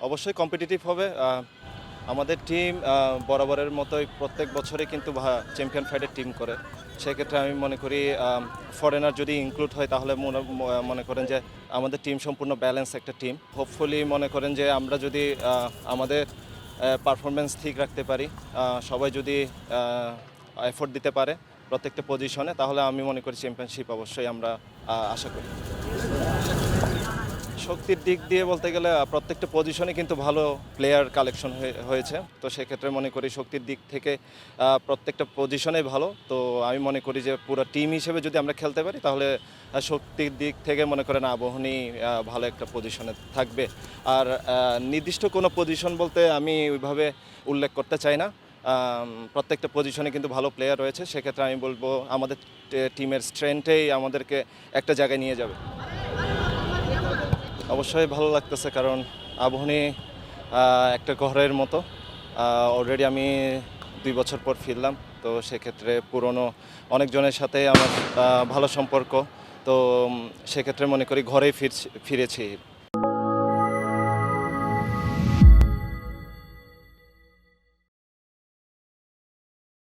অবশ্যই কম্পিটিটিভ হবে। আমাদের টিম বরাবরের মতোই প্রত্যেক বছরে কিন্তু চ্যাম্পিয়ন ফাইটের টিম করে। সেক্ষেত্রে আমি মনে করি ফরেনার যদি ইনক্লুড হয়, তাহলে মনে- করেন যে আমাদের টিম সম্পূর্ণ ব্যালেন্স একটা টিম হোপফুলি মনে করেন যে আমরা যদি আমাদের পারফরমেন্স ঠিক রাখতে পারি সবাই যদি এফোর্ট দিতে পারে প্রত্যেকটা পজিশনে তাহলে আমি মনে করি চ্যাম্পিয়নশিপ অবশ্যই আমরা আশা করি। শক্তির দিক দিয়ে বলতে গেলে প্রত্যেকটা পজিশনে কিন্তু ভালো প্লেয়ার কালেকশন হয়েছে। তো সেক্ষেত্রে মনে করি শক্তির দিক থেকে প্রত্যেকটা পজিশনে ভালো। তো আমি মনে করি যে পুরো টিম হিসেবে যদি আমরা খেলতে পারি, তাহলে শক্তির দিক থেকে মনে করেন আবহনী ভালো একটা পজিশনে থাকবে। আর নির্দিষ্ট কোনো পজিশন বলতে আমি ওইভাবে উল্লেখ করতে চাই না। প্রত্যেকটা পজিশনে কিন্তু ভালো প্লেয়ার রয়েছে। সেক্ষেত্রে আমি বলব, আমাদের টিমের স্ট্রেংথেই আমাদেরকে একটা জায়গায় নিয়ে যাবে। অবশ্যই ভালো লাগতেছে কারণ আবহনী একটা ঘরের মতো। অলরেডি আমি দুই বছর পর ফিরলাম, তো সেক্ষেত্রে পুরনো অনেকজনের সাথে আমার ভালো সম্পর্ক। তো সেক্ষেত্রে মনে করি ঘরেই ফিরছি, ফিরেছি।